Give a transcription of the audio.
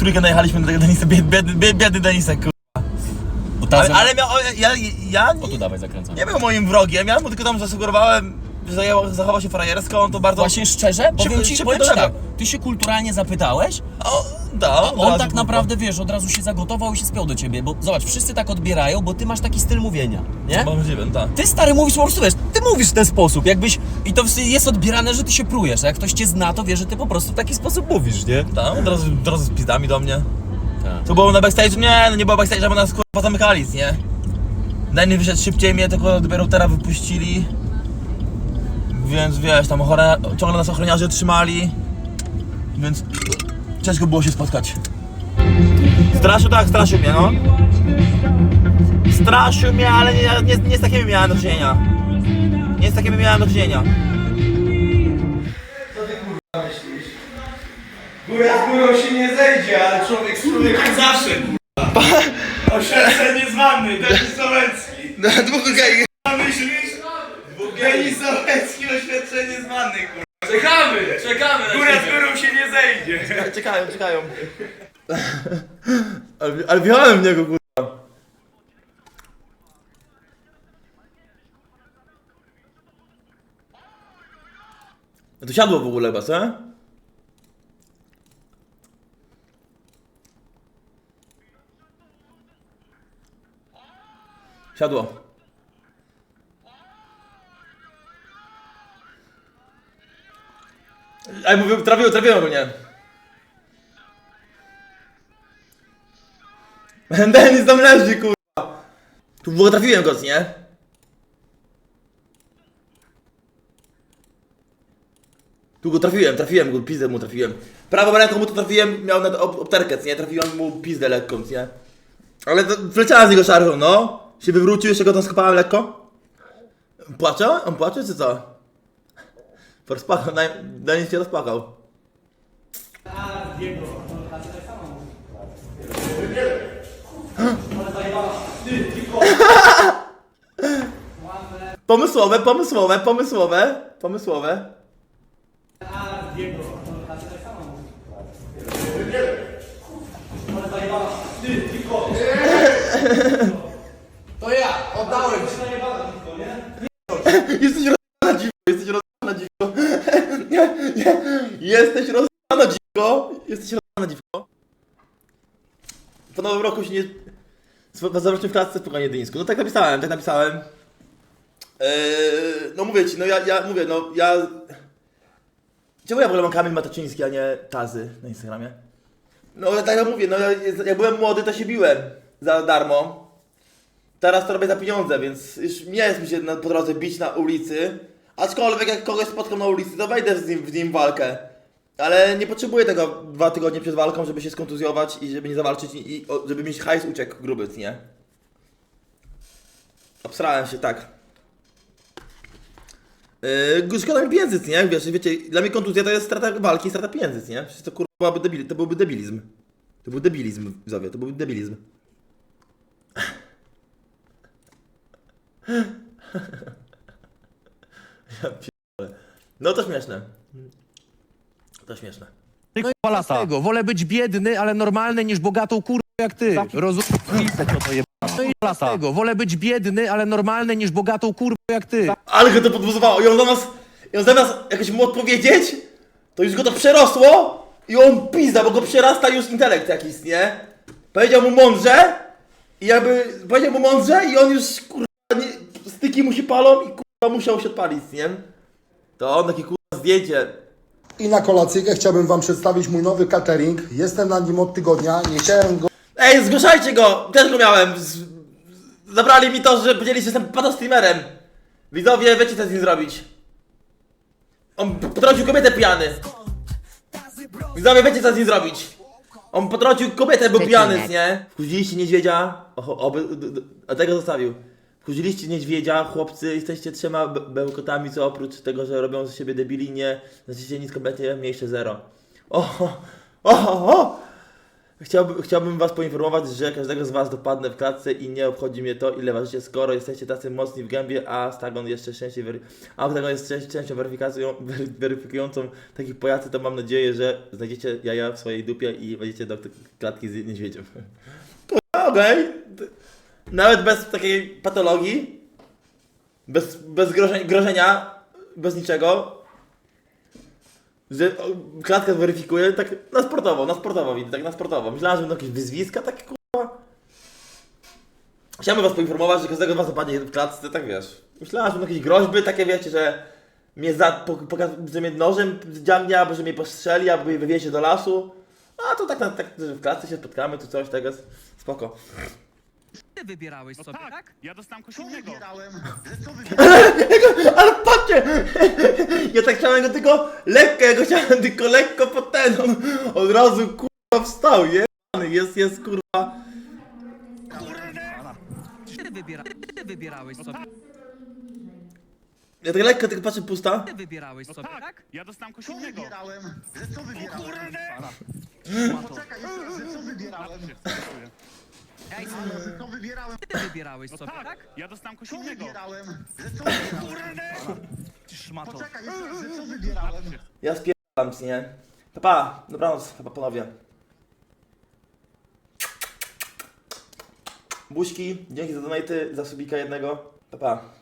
trójkę najechaliśmy do tego Denisa, bied- biedny, bied- biedny Denisek, kurwa. Bo ta Ale, ale miał, ja, ja O tu nie, dawaj zakręcam. nie był moim wrogiem, ja mu tylko tam zasugerowałem, że zajęło- zachował się frajersko, on to bardzo... Właśnie szczerze, powiem ci, szybko powiem ci tak, ty się kulturalnie zapytałeś, O, da, od on tak kurwa. naprawdę, wiesz, od razu się zagotował i się spiął do ciebie, bo zobacz, wszyscy tak odbierają, bo ty masz taki styl mówienia, nie? Możliwe, tak. Ty stary mówisz po prostu, wiesz, mówisz w ten sposób, jakbyś, i to jest odbierane, że ty się prujesz, a jak ktoś cię zna, to wie, że ty po prostu w taki sposób mówisz, nie? Tak, od razu, od razu z pizdami do mnie. Tak. To było na backstage? Nie, no nie było backstage, bo nas kurwa zamykali, nie? Danny wyszedł szybciej, mnie tylko dopiero teraz wypuścili. Więc wiesz, tam ochora... ciągle nas ochroniarze trzymali. Więc ciężko było się spotkać. Straszył tak, straszył mnie, no. Straszył mnie, ale nie, nie, nie z takimi miałem do czynienia. Nie z takimi miałem do czynienia. Góra z górą się nie zejdzie, ale człowiek z człowiekiem zawsze, kurwa. Oświadczenie zwany, Denis Sołecki. No, dwóch gej. A myślisz? Denis Sołecki, oświadczenie zwany, kurwa. Czekamy! Czekamy Góra z górą się nie zejdzie. Czekają, czekają. ale, ale wjechałem w niego, kurwa. To siadło w ogóle chyba, co? Siadło. Ej, mówię, trafiło, trafiło mnie. Denis tam leży, kurwa. Tu w ogóle trafiłem go, nie? Tu go trafiłem, trafiłem go, pizdę mu trafiłem. Prawą ręką mu to trafiłem, miał na ob obterkę, nie? Trafiłem mu pizdę lekką, nie? Ale to wleciała z niego szarfą, no. Się wywrócił, jeszcze go tam skopałem lekko. Płacze? On płacze, czy co? Rozpakał, Denis się rozpakał. Pomysłowe, pomysłowe, pomysłowe, pomysłowe. To ja, oddałem ci. Jesteś rozwana dziwko, jesteś rozwana dziwko. Nie, nie, jesteś rozwana dziwko. Jesteś rozwana dziwko. Po nowym roku się nie... Zobaczmy w klatce spokojnie jedyńsku. No tak napisałem, tak napisałem. Eee, no mówię ci, no ja, ja mówię, no ja... Czemu ja w ogóle mam Kamil Mataczyński, a nie Tazy na Instagramie? No ale tak jak mówię, no ja, jak byłem młody, to się biłem za darmo. Teraz to robię za pieniądze, więc już nie jest mi się na, po drodze bić na ulicy. Aczkolwiek jak kogoś spotkam na ulicy, to wejdę z nim, w nim walkę. Ale nie potrzebuję tego dwa tygodnie przed walką, żeby się skontuzjować i żeby nie zawalczyć i, i żeby mieć hajs uciekł gruby, nie? Obsrałem się, tak. Yy, szkoda mi pieniędzy, nie? Wiesz, wiecie, dla mnie kontuzja to jest strata walki strata pieniędzy, nie? Przecież to kurwa byłaby debil, to byłby debilizm. To był debilizm, widzowie, to byłby debilizm. Ja pierdolę. No to śmieszne. To śmieszne. Dwa lata. Tego. Wolę być biedny, ale normalny, niż bogatą kurwą jak ty. Rozumiesz? No lata. Tego. Wolę być biedny, ale normalny, niż bogatą kurwą jak ty. Ale go to podbuzowało i on zamiast, i on zamiast jakoś mu odpowiedzieć, to już go to przerosło i on pizda, bo go przerasta już intelekt jakiś, nie? Powiedział mu mądrze i jakby powiedział mu mądrze i on już kurwa, nie, styki mu się palą i kurwa musiał się odpalić, nie? To on takie kurwa zdjęcie. I na kolacyjkę chciałbym Wam przedstawić mój nowy catering. Jestem na nim od tygodnia. Nie chciałem go Ej, zgłaszajcie go! Też go miałem. Z... Zabrali mi to, że powiedzieli, że jestem patostreamerem. Widzowie, wiecie co z nim zrobić. On potrącił kobietę pijany. Widzowie, wiecie co z nim zrobić. On potrącił kobietę, był pijany, nie? Wchodziliście niedźwiedzia. Oby, a tego zostawił. Wchodziliście niedźwiedzia, chłopcy, jesteście trzema be- bełkotami, co oprócz tego, że robią z siebie debili, nie znaczycie nic kompletnie, mniejsze zero. Oho, oho, oho. Chciałbym, chciałbym was poinformować, że każdego z was dopadnę w klatce i nie obchodzi mnie to, ile ważycie, skoro jesteście tacy mocni w gębie, a Stagon jeszcze częściej wery... a Octagon jest część, częścią weryfikacją, wery, weryfikującą takich pojacy, to mam nadzieję, że znajdziecie jaja w swojej dupie i wejdziecie do klatki z niedźwiedziem. Okej. Nawet bez takiej patologii, bez, bez grożenia, bez niczego, że klatkę weryfikuje tak na sportowo, na sportowo widzę, tak na sportowo. Myślałem, że będą jakieś wyzwiska takie kurwa. Chciałbym was poinformować, że każdego z was dopadnie w klatce, tak wiesz. Myślałem, że będą jakieś groźby takie, wiecie, że mnie za, po, poka- że mnie nożem dziamnie, albo że mnie postrzeli, albo mnie wywiezie do lasu. A to tak, na- tak, że w klatce się spotkamy, tu coś, tego, spoko. Ty wybierałeś sobie, tak? Ja dostałem coś innego. Ale patrzcie! Ja tak chciałem go tylko lekko, ja go chciałem tylko lekko pod ten, on od razu kurwa wstał, jebany, jest, jest kurwa. Ty, wybiera... Ty wybierałeś sobie, Ja tak lekko tylko patrzę pusta. ty wybierałeś sobie, tak? Ja dostałem coś innego. Ej, ty wybierałeś sobie, tak? Ja dostałem coś innego. Szmato. Ja spierdalam z nie. Papa, dobranoc, papa panowie. Buźki, dzięki za donaty, za subika jednego. Papa.